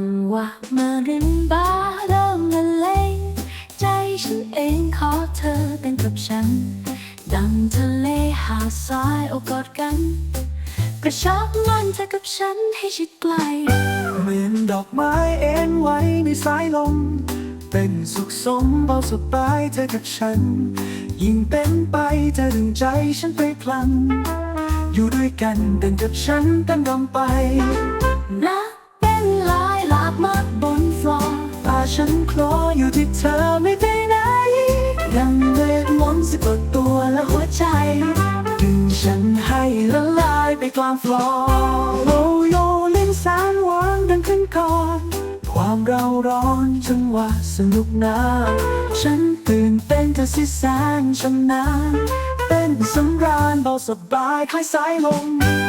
งหวะมาริมบาเริ่มละเลงใจฉันเองขอเธอเป็นกับฉัน ดังทะเลหาทรายโอกอดกัน กระชับมันเธอกับฉันให้ชิดไกล เหมือนดอกไม้เอ็นไว้ในสายลม เป็นสุขสมเบาสบายเธอกับฉัน ยิ่งเป็นไปเธอดึงใจฉันไปพลัง อยู่ด้วยกันเดินกับฉันกันดำไปนะ อยู่ที่เธอไม่ไปไหนยังเวทมนต์สะกดตัวและหัวใจ ดึงฉันให้ละลายไปกลางฟลอร์โลโยลินแสนหวานดังขึ้นก่อน ความเราร้อนจังหวะสนุกนาฉันตื่นเต้นเธอสิแสนชำนาญเป็นสำราญเบาสบายคล้ายสายลม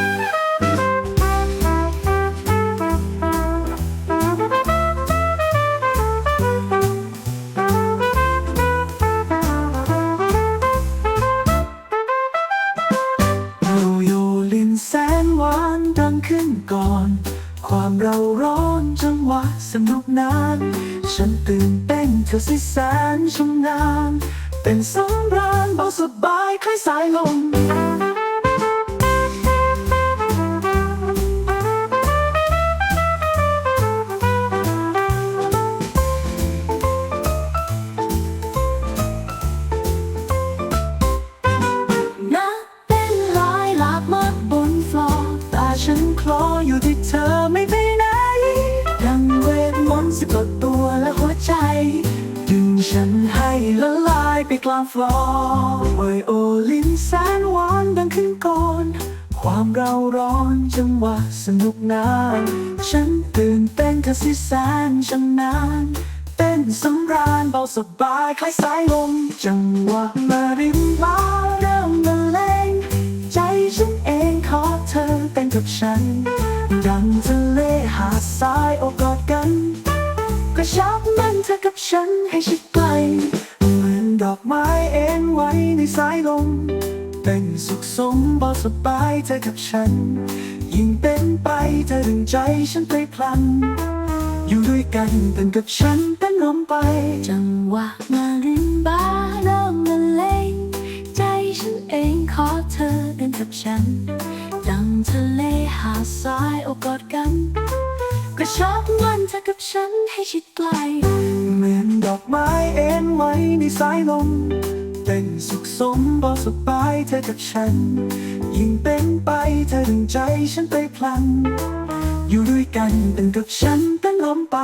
ขึ้นก่อน ความเราร้อนจังหวะสนุกนาน ฉันตื่นเต้นเธอสิแสนชำนาญเป็นสำราญเบาสบายคล้ายสายลม กลางฟลอร์ไวโอลินแสนหวานดังขึ้นก่อน ความเราร้อนจังหวะสนุกนาน ฉันตื่นเต้นเธอสิแสนชำนาญเต้นสำราญเบาสบายคล้ายสายลม จังหวะมาริมมาเริ่มบรรเลงใจฉันเองขอเธอเต้นกับฉัน ดังทะเลหาดทรายโอบกอดกัน กระชับมันเธอกับฉันให้ชิดไกล ในสายลม เป็นสุขสมบาสบายเธอกับฉัน ยิ่งเป็นไปเธอดึงใจฉันไปพลัน อยู่ด้วยกันเป็นกับฉันเป็นลมไป จังหวะมาริมบาเริ่มบรรเลงใจฉันเองขอเธอเดินกับฉัน ดังทะเลหาดทรายโอกอดกันกระชับมันเธอกับฉันให้ชิดไกล เหมือนดอกไม้เอ็นไว้ในสายลม สมบาสบายเธอกับฉัน ยิ่งเป็นไปเธอดึงใจฉันไปพลัน อยู่ด้วยกันเป็นกับฉันเป็นลมไป